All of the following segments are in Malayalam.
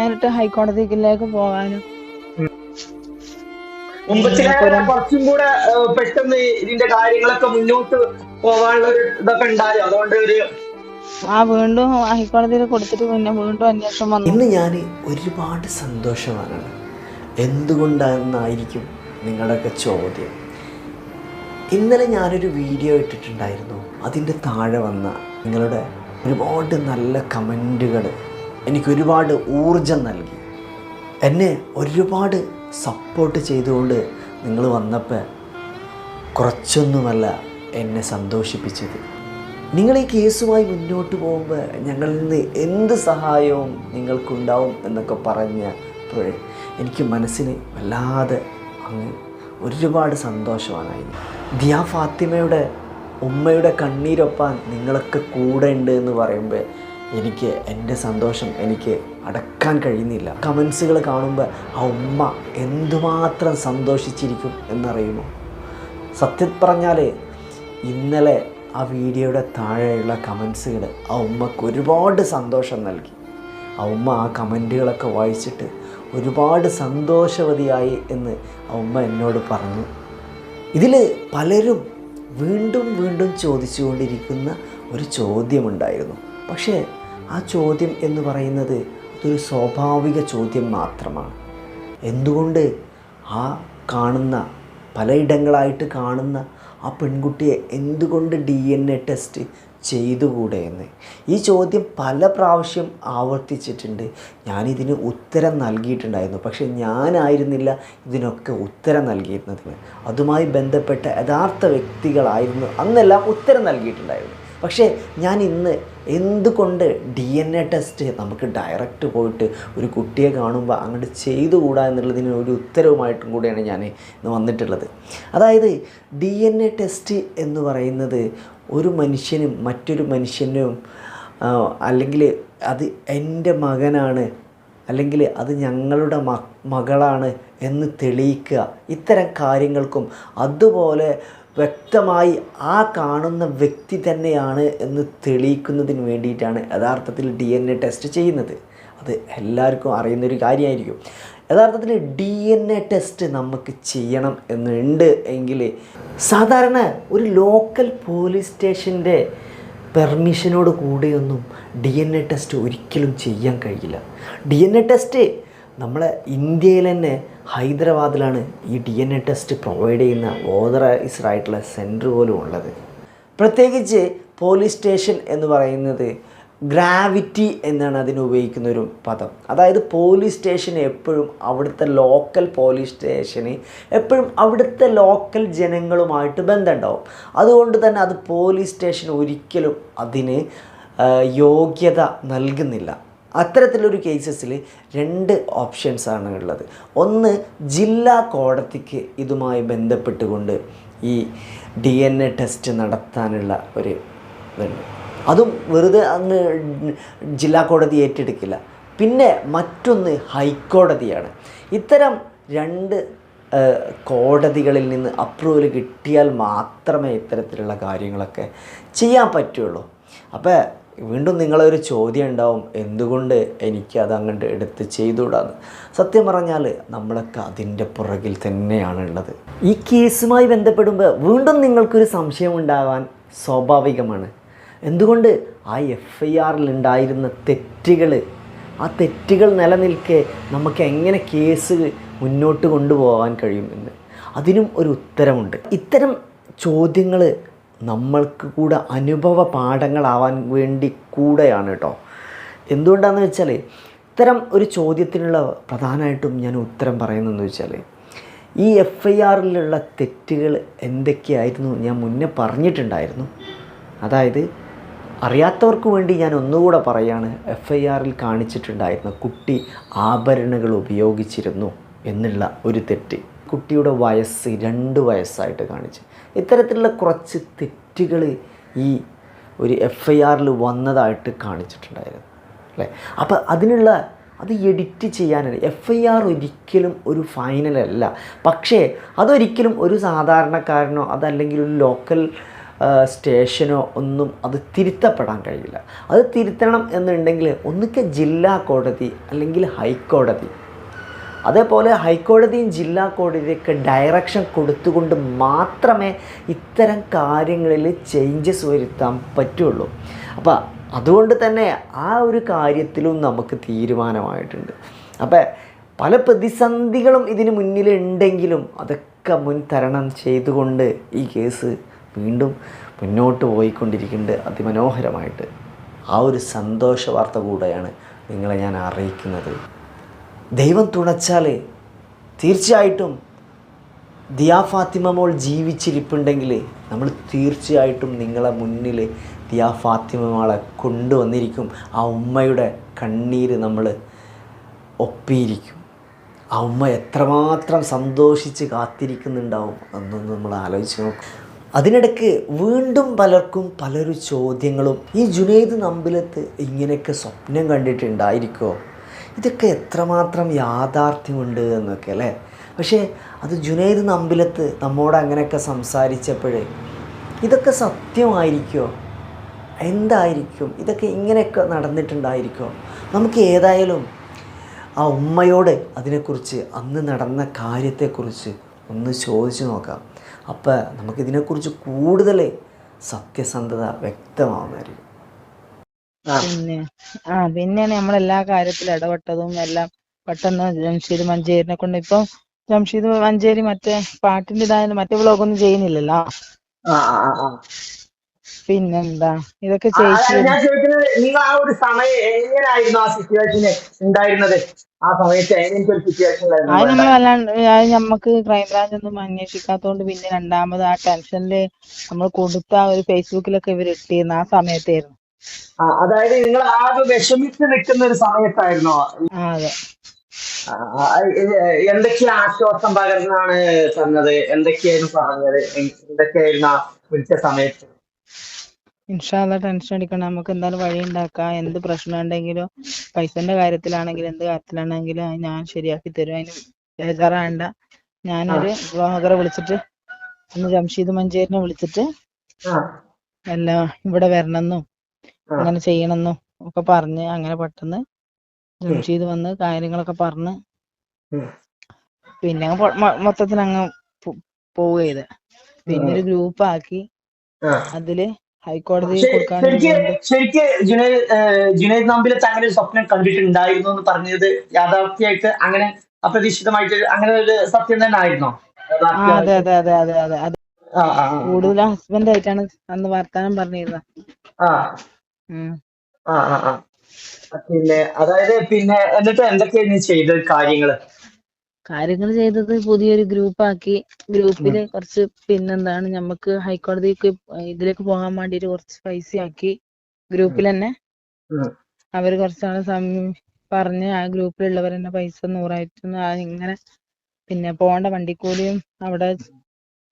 നേരിട്ട് ഹൈക്കോടതിയിലേക്ക് പോകാനും. കുറച്ചും കൂടെ പെട്ടെന്ന് ഇതിന്റെ കാര്യങ്ങളൊക്കെ മുന്നോട്ട് പോകാനുള്ള ഒരു ഇതൊക്കെ ഉണ്ടായോ. അതുകൊണ്ട് ഒരു ആ വീണ്ടും ഹൈക്കോടതിയിൽ കൊടുത്തിട്ട് പിന്നെ വീണ്ടും അന്വേഷണം വന്നു. ഇന്ന് ഞാൻ ഒരുപാട് സന്തോഷവാനാണ്. എന്തുകൊണ്ടാണെന്നായിരിക്കും നിങ്ങളുടെയൊക്കെ ചോദ്യം. ഇന്നലെ ഞാനൊരു വീഡിയോ ഇട്ടിട്ടുണ്ടായിരുന്നു. അതിന്റെ താഴെ വന്ന നിങ്ങളുടെ ഒരുപാട് നല്ല കമന്റുകൾ എനിക്ക് ഒരുപാട് ഊർജം നൽകി. എന്നെ ഒരുപാട് സപ്പോർട്ട് ചെയ്തുകൊണ്ട് നിങ്ങൾ വന്നപ്പോൾ കുറച്ചൊന്നുമല്ല എന്നെ സന്തോഷിപ്പിച്ചത്. നിങ്ങൾ ഈ കേസുമായി മുന്നോട്ട് പോകുമ്പോൾ ഞങ്ങളിൽ നിന്ന് എന്ത് സഹായവും നിങ്ങൾക്കുണ്ടാവും എന്നൊക്കെ പറഞ്ഞപ്പോഴേ എനിക്ക് മനസ്സിന് വല്ലാതെ അങ്ങ് ഒരുപാട് സന്തോഷമാണ് ദിയ ഫാത്തിമയുടെ ഉമ്മയുടെ കണ്ണീരൊപ്പാൻ നിങ്ങളൊക്കെ കൂടെ ഉണ്ട് എന്ന് പറയുമ്പോൾ എനിക്ക് എന്റെ സന്തോഷം എനിക്ക് അടക്കാൻ കഴിയുന്നില്ല. കമൻസുകൾ കാണുമ്പോൾ ആ ഉമ്മ എന്തുമാത്രം സന്തോഷിച്ചിരിക്കും എന്നറിയുമോ? സത്യം പറഞ്ഞാൽ ഇന്നലെ ആ വീഡിയോയുടെ താഴെയുള്ള കമൻസുകൾ ആ ഉമ്മക്ക് ഒരുപാട് സന്തോഷം നൽകി. ആ ഉമ്മ ആ കമന്റുകളൊക്കെ വായിച്ചിട്ട് ഒരുപാട് സന്തോഷവതിയായി എന്ന് ആ ഉമ്മ എന്നോട് പറഞ്ഞു. ഇതിൽ പലരും വീണ്ടും വീണ്ടും ചോദിച്ചുകൊണ്ടിരിക്കുന്ന ഒരു ചോദ്യമുണ്ടായിരുന്നു. പക്ഷേ ആ ചോദ്യം എന്ന് പറയുന്നത് അതൊരു സ്വാഭാവിക ചോദ്യം മാത്രമാണ്. എന്തുകൊണ്ട് ആ കാണുന്ന പലയിടങ്ങളായിട്ട് കാണുന്ന ആ പെൺകുട്ടിയെ എന്തുകൊണ്ട് ഡി എൻ എ ടെസ്റ്റ് ചെയ്തുകൂടെ എന്ന്? ഈ ചോദ്യം പല പ്രാവശ്യം ആവർത്തിച്ചിട്ടുണ്ട്. ഞാനിതിന് ഉത്തരം നൽകിയിട്ടുണ്ടായിരുന്നു. പക്ഷേ ഞാനായിരുന്നില്ല ഇതിനൊക്കെ ഉത്തരം നൽകിയിരുന്നതിന് അതുമായി ബന്ധപ്പെട്ട യഥാർത്ഥ വ്യക്തികളായിരുന്നു അന്നെല്ലാം ഉത്തരം നൽകിയിട്ടുണ്ടായിരുന്നു. പക്ഷേ ഞാൻ ഇന്ന് എന്തുകൊണ്ട് ഡി എൻ എ ടെസ്റ്റ് നമുക്ക് ഡയറക്റ്റ് പോയിട്ട് ഒരു കുട്ടിയെ കാണുമ്പോൾ അങ്ങോട്ട് ചെയ്തുകൂടാ എന്നുള്ളതിന് ഒരു ഉത്തരവുമായിട്ടും കൂടിയാണ് ഞാൻ ഇന്ന് വന്നിട്ടുള്ളത്. അതായത് ഡി എൻ എ ടെസ്റ്റ് എന്ന് പറയുന്നത് ഒരു മനുഷ്യനും മറ്റൊരു മനുഷ്യനും അല്ലെങ്കിൽ അത് എന്റെ മകനാണ് അല്ലെങ്കിൽ അത് ഞങ്ങളുടെ മകളാണ് എന്ന് തെളിയിക്കുക. ഇത്തരം കാര്യങ്ങൾക്കും അതുപോലെ വ്യക്തമായി ആ കാണുന്ന വ്യക്തി തന്നെയാണ് എന്ന് തെളിയിക്കുന്നതിന് വേണ്ടിയിട്ടാണ് യഥാർത്ഥത്തിൽ ഡി എൻ എ ടെസ്റ്റ് ചെയ്യുന്നത്. അത് എല്ലാവർക്കും അറിയുന്നൊരു കാര്യമായിരിക്കും. യഥാർത്ഥത്തിൽ ഡി എൻ എ ടെസ്റ്റ് നമുക്ക് ചെയ്യണം എന്നുണ്ട് എങ്കിൽ സാധാരണ ഒരു ലോക്കൽ പോലീസ് സ്റ്റേഷന്റെ പെർമിഷനോട് കൂടെയൊന്നും ഡി എൻ എ ടെസ്റ്റ് ഒരിക്കലും ചെയ്യാൻ കഴിയില്ല. ഡി എൻ എ ടെസ്റ്റ് നമ്മളെ ഇന്ത്യയിൽ തന്നെ ഹൈദരാബാദിലാണ് ഈ D N A test provide ചെയ്യുന്ന ഓതറൈസ്ഡ് ആയിട്ടുള്ള സെന്റർ പോലും ഉള്ളത്. പ്രത്യേകിച്ച് പോലീസ് സ്റ്റേഷൻ എന്ന് പറയുന്നത് ഗ്രാവിറ്റി എന്നാണ് അതിന് ഉപയോഗിക്കുന്ന ഒരു പദം. അതായത് പോലീസ് സ്റ്റേഷൻ എപ്പോഴും അവിടുത്തെ ലോക്കൽ പോലീസ് സ്റ്റേഷന് എപ്പോഴും അവിടുത്തെ ലോക്കൽ ജനങ്ങളുമായിട്ട് ബന്ധമുണ്ടാവും. അതുകൊണ്ട് തന്നെ അത് പോലീസ് സ്റ്റേഷൻ ഒരിക്കലും അതിന് യോഗ്യത നൽകുന്നില്ല. അത്തരത്തിലൊരു കേസസിൽ രണ്ട് ഓപ്ഷൻസാണ് ഉള്ളത്. ഒന്ന് ജില്ലാ കോടതിക്ക് ഇതുമായി ബന്ധപ്പെട്ടുകൊണ്ട് ഈ ഡി എൻ എ ടെസ്റ്റ് നടത്താനുള്ള ഒരു ഇതുണ്ട്. അതും വെറുതെ അങ്ങ് ജില്ലാ കോടതി ഏറ്റെടുക്കില്ല. പിന്നെ മറ്റൊന്ന് ഹൈക്കോടതിയാണ്. ഇത്തരം രണ്ട് കോടതികളിൽ നിന്ന് അപ്രൂവൽ കിട്ടിയാൽ മാത്രമേ ഇത്തരത്തിലുള്ള കാര്യങ്ങളൊക്കെ ചെയ്യാൻ പറ്റുള്ളൂ. അപ്പോൾ വീണ്ടും നിങ്ങളൊരു ചോദ്യം ഉണ്ടാവും എന്തുകൊണ്ട് എനിക്ക് അത് അങ്ങോട്ട് എടുത്ത് ചെയ്തുകൂടാന്ന്? സത്യം പറഞ്ഞാൽ നമ്മളൊക്കെ അതിന്റെ പുറകിൽ തന്നെയാണ് ഉള്ളത് ഈ കേസുമായി ബന്ധപ്പെടുമ്പോൾ വീണ്ടും നിങ്ങൾക്കൊരു സംശയം ഉണ്ടാകാൻ സ്വാഭാവികമാണ്. എന്തുകൊണ്ട് ആ എഫ് ഐ ആറിൽ ഉണ്ടായിരുന്ന തെറ്റുകൾ ആ തെറ്റുകൾ നിലനിൽക്കെ നമുക്ക് എങ്ങനെ കേസ് മുന്നോട്ട് കൊണ്ടുപോകാൻ കഴിയുമെന്ന്? അതിനും ഒരു ഉത്തരമുണ്ട്. ഇത്തരം ചോദ്യങ്ങൾ നമ്മൾക്ക് കൂടെ അനുഭവ പാഠങ്ങളാവാൻ വേണ്ടി കൂടെയാണ് കേട്ടോ എന്തുകൊണ്ടാണെന്ന് വെച്ചാൽ ഇത്തരം ഒരു ചോദ്യത്തിനുള്ള പ്രധാനമായിട്ടും ഞാൻ ഉത്തരം പറയുന്നതെന്ന് വെച്ചാൽ ഈ എഫ് ഐ ആറിലുള്ള തെറ്റുകൾ എന്തൊക്കെയായിരുന്നു ഞാൻ മുന്നേ പറഞ്ഞിട്ടുണ്ടായിരുന്നു. അതായത് അറിയാത്തവർക്ക് വേണ്ടി ഞാൻ ഒന്നുകൂടെ പറയുകയാണ് എഫ് ഐ ആറിൽ കാണിച്ചിട്ടുണ്ടായിരുന്ന കുട്ടി ആഭരണങ്ങൾ ഉപയോഗിച്ചിരുന്നു എന്നുള്ള ഒരു തെറ്റ്. കുട്ടിയുടെ വയസ്സ് രണ്ട് വയസ്സായിട്ട് കാണിച്ചു. ഇത്തരത്തിലുള്ള കുറച്ച് തെറ്റുകൾ ഈ ഒരു എഫ് ഐ ആറിൽ വന്നതായിട്ട് കാണിച്ചിട്ടുണ്ടായിരുന്നു. അല്ലേ? അപ്പോൾ അതിനുള്ള അത് എഡിറ്റ് ചെയ്യാനാണ് എഫ് ഐ ആർ ഒരിക്കലും ഒരു ഫൈനലല്ല പക്ഷേ അതൊരിക്കലും ഒരു സാധാരണക്കാരനോ അതല്ലെങ്കിൽ ഒരു ലോക്കൽ സ്റ്റേഷനോ ഒന്നും അത് തിരുത്തപ്പെടാൻ കഴിയില്ല. അത് തിരുത്തണം എന്നുണ്ടെങ്കിൽ ഒന്നുകിൽ ജില്ലാ കോടതി അല്ലെങ്കിൽ ഹൈക്കോടതി അതേപോലെ ഹൈക്കോടതിയും ജില്ലാ കോടതിയൊക്കെ ഡയറക്ഷൻ കൊടുത്തുകൊണ്ട് മാത്രമേ ഇത്തരം കാര്യങ്ങളിൽ ചേഞ്ചസ് വരുത്താൻ പറ്റുള്ളൂ. അപ്പോൾ അതുകൊണ്ട് തന്നെ ആ ഒരു കാര്യത്തിലും നമുക്ക് തീരുമാനമായിട്ടുണ്ട്. അപ്പോൾ പല പ്രതിസന്ധികളും ഇതിന് മുന്നിലുണ്ടെങ്കിലും അതൊക്കെ മുൻ തരണം ചെയ്തുകൊണ്ട് ഈ കേസ് വീണ്ടും മുന്നോട്ട് പോയിക്കൊണ്ടിരിക്കുന്നുണ്ട്. അതിമനോഹരമായിട്ട്. ആ ഒരു സന്തോഷ വാർത്ത കൂടെയാണ് നിങ്ങളെ ഞാൻ അറിയിക്കുന്നത്. ദൈവം തുണച്ചാൽ തീർച്ചയായിട്ടും ദിയാ ഫാത്തിമ ജീവിച്ചിരിപ്പുണ്ടെങ്കിൽ നമ്മൾ തീർച്ചയായിട്ടും നിങ്ങളെ മുന്നിൽ ദിയാ ഫാത്തിമ കൊണ്ടുവന്നിരിക്കും. ആ ഉമ്മയുടെ കണ്ണീര് നമ്മൾ ഒപ്പിയിരിക്കും. ആ ഉമ്മ എത്രമാത്രം സന്തോഷിച്ച് കാത്തിരിക്കുന്നുണ്ടാവും എന്നൊന്ന് നമ്മൾ ആലോചിച്ച് നോക്കും. അതിനിടയ്ക്ക് വീണ്ടും പലർക്കും പലരും ചോദ്യങ്ങളും ഈ ജുനൈദ് നമ്പിലത്ത് ഇങ്ങനെയൊക്കെ സ്വപ്നം കണ്ടിട്ടുണ്ടായിരിക്കുമോ ഇതൊക്കെ എത്രമാത്രം യാഥാർത്ഥ്യമുണ്ട് എന്നൊക്കെ അല്ലേ? പക്ഷേ അത് ജുനൈദ് നമ്പിലത്ത് നമ്മോട് അങ്ങനെയൊക്കെ സംസാരിച്ചപ്പോഴേ ഇതൊക്കെ സത്യമായിരിക്കുമോ എന്തായിരിക്കും? ഇതൊക്കെ ഇങ്ങനെയൊക്കെ നടന്നിട്ടുണ്ടായിരിക്കുമോ നമുക്ക് ഏതായാലും ആ ഉമ്മയോട് അതിനെക്കുറിച്ച് അന്ന് നടന്ന കാര്യത്തെക്കുറിച്ച് ഒന്ന് ചോദിച്ചു നോക്കാം. അപ്പോൾ നമുക്കിതിനെക്കുറിച്ച് കൂടുതൽ സത്യസന്ധത വ്യക്തമാവുന്നതായിരിക്കും. പിന്നെ ആ പിന്നെയാണ് നമ്മളെല്ലാ കാര്യത്തിലും ഇടപെട്ടതും എല്ലാം പെട്ടെന്ന് ജംഷീദ് മഞ്ചേരിനെ കൊണ്ട് ഇപ്പം ജംഷീദ് മഞ്ചേരി മറ്റേ പാട്ടിന്റെ ഇതായാലും മറ്റേ ചെയ്യുന്നില്ലല്ലോ. ആ ആ, ആ പിന്നെന്താ? ഇതൊക്കെ നിങ്ങൾ ആ ഒരു സമയം എങ്ങനെയായിരുന്നു ആ സിറ്റുവേഷന് ഉണ്ടായിരുന്നത്? ആ സമയത്ത് സിറ്റുവേഷൻ അത് നമ്മൾ അല്ലാണ്ട് അത് നമ്മക്ക് ക്രൈംബ്രാഞ്ച് ഒന്നും അന്വേഷിക്കാത്തോണ്ട് പിന്നെ രണ്ടാമത് ആ ടെൻഷനിൽ നമ്മൾ കൊടുത്ത ആ ഒരു ഫേസ്ബുക്കിലൊക്കെ ഇവർ ഇട്ടിരുന്നു ആ സമയത്തായിരുന്നു. അതായത് നിങ്ങൾ ആകെ വിഷമിച്ച് നിൽക്കുന്ന ഒരു സമയത്തായിരുന്നോ. ആ അതെ. ആ, ആ, എ- എന്തൊക്കെ ആശ്വാസം പകർന്നാണ് തന്നത്? എന്തൊക്കെയായിരുന്നു പറഞ്ഞത്? എ- എന്തൊക്കെയായിരുന്നു ആ വിളിച്ച സമയത്ത്? ഇൻഷാല്ല ടെൻഷൻ അടിക്കണം നമുക്ക് എന്തായാലും വഴി ഉണ്ടാക്കാം. എന്ത് പ്രശ്നം ഉണ്ടെങ്കിലും പൈസന്റെ കാര്യത്തിലാണെങ്കിലും എന്ത് കാര്യത്തിലാണെങ്കിലും അത് ഞാൻ ശരിയാക്കി തരും. അതിന് ബേജാറാകണ്ട ഞാനൊരു ബ്ലോഗറെ വിളിച്ചിട്ട് ഒന്ന് ജംഷീദ് മഞ്ചേരിനെ വിളിച്ചിട്ട് ആ. എല്ലാം ഇവിടെ വരണമെന്നും. അങ്ങനെ ചെയ്യണമെന്നും ഒക്കെ പറഞ്ഞ് അങ്ങനെ പെട്ടെന്ന് ജംഷീദ് വന്ന് കാര്യങ്ങളൊക്കെ പറഞ്ഞ് പിന്നെ മൊത്തത്തിൽ അങ്ങ് പോവുക ചെയ്ത് പിന്നെ ഒരു ഗ്രൂപ്പ് ആക്കി അതിൽ ഹൈക്കോടതിയിൽ ശരി- കൊടുക്കാൻ ജുനൈദ് ഏഹ് ജുനൈദ് നമ്പിലത്ത് അങ്ങനെ ഒരു സ്വപ്നം കണ്ടിട്ടുണ്ടായിരുന്നു എന്ന് പറഞ്ഞത് യാഥാർത്ഥ്യമായിട്ട് അങ്ങനെ അപ്രതീക്ഷിതമായിട്ട് അങ്ങനെ ഒരു സത്യം തന്നെ ആയിരുന്നോ? അതെ അതെ അതെ അതെ അതെ കൂടുതൽ ഹസ്ബൻഡ് ആയിട്ടാണ് അന്ന് വർത്താനം പറഞ്ഞിരുന്നത്. ഉം. ആ ആ ആ. പിന്നെ അതായത് പിന്നെ എന്നിട്ട് എന്തൊക്കെയാണ് ചെയ്ത കാര്യങ്ങൾ? കാര്യങ്ങൾ ചെയ്തത് പുതിയൊരു ഗ്രൂപ്പ് ആക്കി ഗ്രൂപ്പിൽ കുറച്ച് പിന്നെന്താണ് നമുക്ക് ഹൈക്കോടതിക്ക് ഇതിലേക്ക് പോകാൻ വേണ്ടി കുറച്ച് പൈസ ആക്കി ഗ്രൂപ്പിൽ തന്നെ. അവർ അവർ കുറച്ചാൾ സം പറഞ്ഞ് ആ ഗ്രൂപ്പിലുള്ളവർ തന്നെ പൈസ നൂറായിരത്തി ഇങ്ങനെ പിന്നെ പോകേണ്ട വണ്ടിക്കൂലിയും അവിടെ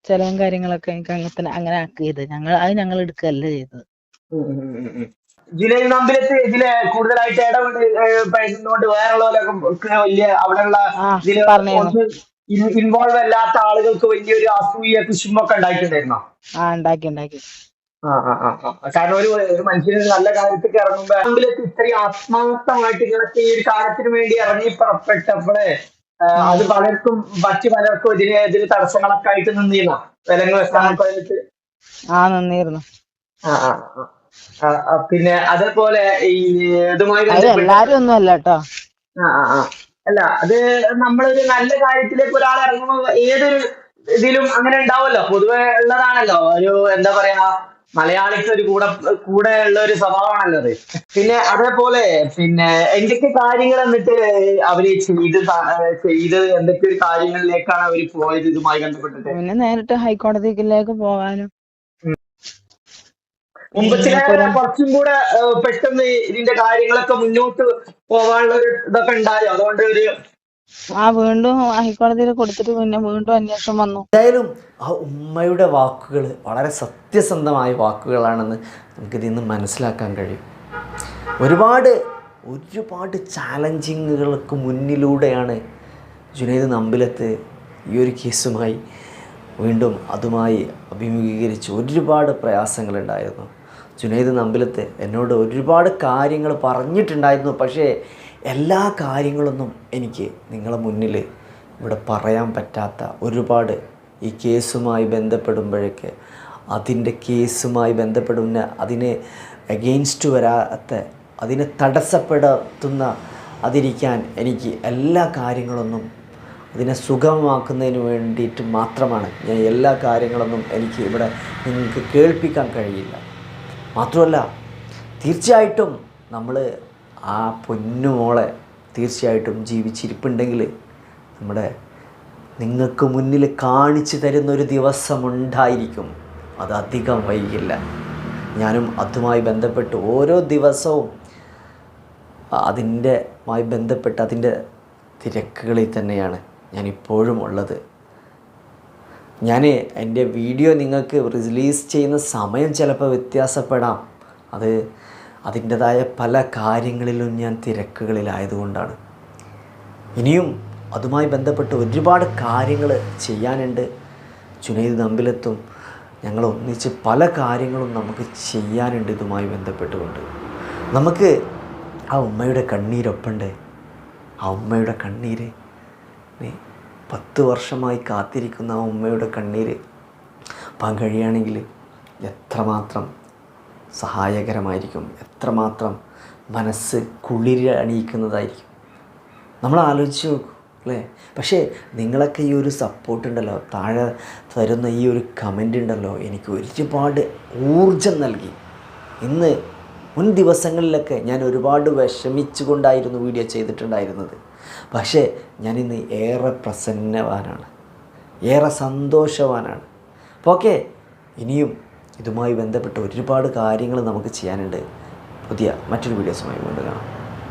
ചെലവും കാര്യങ്ങളൊക്കെ എനിക്ക് അങ്ങനെ അങ്ങനെ ആക്കിയത്. ഞങ്ങൾ അത് ഞങ്ങൾ എടുക്കുകയല്ല ചെയ്തത്. ജുനൈദ് നമ്പിലത്ത്. ഇതിൽ കൂടുതലായിട്ട് ഇടപെട്ട് പറ്റുന്നതുകൊണ്ട് വേറെയുള്ളവരൊക്കെ വലിയ അവിടെയുള്ള പറഞ്ഞിരുന്നു. ഇൻവോൾവ് അല്ലാത്ത ആളുകൾക്ക് വലിയൊരു അസൂയ കുശുമ്പൊക്കെ ഉണ്ടാക്കിയിട്ടുണ്ടായിരുന്നോ ഉണ്ടാക്കി ഉണ്ടാക്കി. കാരണം ഒരു ഒരു മനുഷ്യന് നല്ല കാര്യത്തിൽ ഇറങ്ങുമ്പോ അമ്പലത്തിൽ ഇത്രയും ആത്മാർത്ഥമായിട്ട് ഇങ്ങനത്തെ ഈ ഒരു കാര്യത്തിന് വേണ്ടി ഇറങ്ങി പുറപ്പെട്ടപ്പോഴേ അത് പലർക്കും മറ്റു പലർക്കും ഇതിന് ഇതിന് തടസ്സങ്ങളൊക്കെ ആയിട്ട് നിന്നിരുന്നോ? വിലങ്ങ് വെക്കാൻ ആ. നന്നിരുന്നു. ആ, ആ, പിന്നെ അതേപോലെ ഈ ഇതുമായി എല്ലാരും ഒന്നും അല്ല കേട്ടോ ആ, ആ. അല്ല അത് നമ്മളൊരു നല്ല കാര്യത്തിലേക്ക് ഒരാൾ ഇറങ്ങുമ്പോൾ ഏതൊരു ഇതിലും അങ്ങനെ ഉണ്ടാവുമല്ലോ. പൊതുവെ ഉള്ളതാണല്ലോ. ഒരു എന്താ പറയാ മലയാളിക്ക് ഒരു കൂടെ കൂടെ ഉള്ള ഒരു സ്വഭാവമാണല്ലോ അത്. പിന്നെ അതേപോലെ പിന്നെ എന്തൊക്കെ കാര്യങ്ങൾ എന്നിട്ട് അവർ ചെയ്ത് ചെയ്ത് എന്തൊക്കെ ഒരു കാര്യങ്ങളിലേക്കാണ് അവർ പോയത് ഇതുമായി ബന്ധപ്പെട്ടിട്ട്? പിന്നെ നേരിട്ട് ഹൈക്കോടതിയിലേക്ക് പോകാനും മുമ്പത്തിലെ ചില കുറച്ചും കൂടെ പെട്ടെന്ന് ഇതിന്റെ കാര്യങ്ങളൊക്കെ മുന്നോട്ട് പോവാനുള്ള ഒരു ഇതൊക്കെ ഉണ്ടായോ. അതുകൊണ്ട് ഒരു ആ വീണ്ടും ഹൈക്കോടതിയിൽ കൊടുത്തിട്ട് പിന്നെ വീണ്ടും അന്വേഷണം വന്നു. എന്തായാലും ആ ഉമ്മയുടെ വാക്കുകൾ വളരെ സത്യസന്ധമായ വാക്കുകളാണെന്ന് നമുക്കിതിൽ നിന്ന് മനസ്സിലാക്കാൻ കഴിയും. ഒരുപാട് ഒരുപാട് ചാലഞ്ചിങ്ങുകൾക്ക് മുന്നിലൂടെയാണ് ജുനൈദ് നമ്പിലത്ത് ഈ ഒരു കേസുമായി വീണ്ടും അതുമായി അഭിമുഖീകരിച്ച് ഒരുപാട് പ്രയാസങ്ങളുണ്ടായിരുന്നു ജുനൈദ് നമ്പിലത്ത് എന്നോട് ഒരുപാട് കാര്യങ്ങൾ പറഞ്ഞിട്ടുണ്ടായിരുന്നു. പക്ഷേ എല്ലാ കാര്യങ്ങളൊന്നും എനിക്ക് നിങ്ങളെ മുന്നിൽ ഇവിടെ പറയാൻ പറ്റാത്ത ഒരുപാട് ഈ കേസുമായി ബന്ധപ്പെടുമ്പോഴേക്ക് അതിന്റെ കേസുമായി ബന്ധപ്പെടുന്ന അതിനെ എഗെയിൻസ്റ്റ് വരാത്ത അതിനെ തടസ്സപ്പെടുത്തുന്ന അതിരിക്കാൻ എനിക്ക് എല്ലാ കാര്യങ്ങളൊന്നും അതിനെ സുഗമമാക്കുന്നതിന് വേണ്ടിയിട്ട് മാത്രമാണ് ഞാൻ എല്ലാ കാര്യങ്ങളൊന്നും എനിക്ക് ഇവിടെ നിങ്ങൾക്ക് കേൾപ്പിക്കാൻ കഴിയില്ല. മാത്രമല്ല തീർച്ചയായിട്ടും നമ്മൾ ആ പൊന്നുമോളെ തീർച്ചയായിട്ടും ജീവിച്ചിരിപ്പുണ്ടെങ്കിൽ നമ്മുടെ നിങ്ങൾക്ക് മുന്നിൽ കാണിച്ചു തരുന്ന ഒരു ദിവസമുണ്ടായിരിക്കും. അത് അധികം വൈകില്ല. ഞാനും അതുമായി ബന്ധപ്പെട്ട് ഓരോ ദിവസവും അതിന്റെ മായി ബന്ധപ്പെട്ട് അതിന്റെ തിരക്കുകളിൽ തന്നെയാണ് ഞാനിപ്പോഴും ഉള്ളത്. ഞാൻ എന്റെ വീഡിയോ നിങ്ങൾക്ക് റിലീസ് ചെയ്യുന്ന സമയം ചിലപ്പോൾ വ്യത്യാസപ്പെടാം. അത് അതിന്റെതായ പല കാര്യങ്ങളിലും ഞാൻ തിരക്കുകളിലായതുകൊണ്ടാണ്. ഇനിയും അതുമായി ബന്ധപ്പെട്ട് ഒരുപാട് കാര്യങ്ങൾ ചെയ്യാനുണ്ട്. ചുനൈദ് നമ്പിലെത്തും. ഞങ്ങൾ ഒന്നിച്ച് പല കാര്യങ്ങളും നമുക്ക് ചെയ്യാനുണ്ട് ഇതുമായി ബന്ധപ്പെട്ടുകൊണ്ട്. നമുക്ക് ആ ഉമ്മയുടെ കണ്ണീരൊപ്പണ്ടേ ആ ഉമ്മയുടെ കണ്ണീര് പത്ത് വർഷമായി കാത്തിരിക്കുന്ന ആ ഉമ്മയുടെ കണ്ണീര് പകഴിയാണെങ്കിൽ എത്രമാത്രം സഹായകരമായിരിക്കും എത്രമാത്രം മനസ്സ് കുളിര് അണിയിക്കുന്നതായിരിക്കും. നമ്മൾ ആലോചിച്ച് നോക്കൂ അല്ലേ? പക്ഷേ നിങ്ങളൊക്കെ ഈ ഒരു സപ്പോർട്ട് ഉണ്ടല്ലോ താഴെ തരുന്ന ഈ ഒരു കമന്റ് ഉണ്ടല്ലോ എനിക്ക് ഒരുപാട് ഊർജം നൽകി. ഇന്ന് മുൻ ദിവസങ്ങളിലൊക്കെ ഞാൻ ഒരുപാട് വിഷമിച്ചുകൊണ്ടായിരുന്നു വീഡിയോ ചെയ്തിട്ടുണ്ടായിരുന്നത്. പക്ഷേ ഞാനിന്ന് ഏറെ പ്രസന്നവാനാണ്. ഏറെ സന്തോഷവാനാണ്. അപ്പോൾ ഓക്കെ ഇനിയും ഇതുമായി ബന്ധപ്പെട്ട് ഒരുപാട് കാര്യങ്ങൾ നമുക്ക് ചെയ്യാനുണ്ട്. പുതിയ മറ്റൊരു വീഡിയോസുമായി വീണ്ടും കാണാം.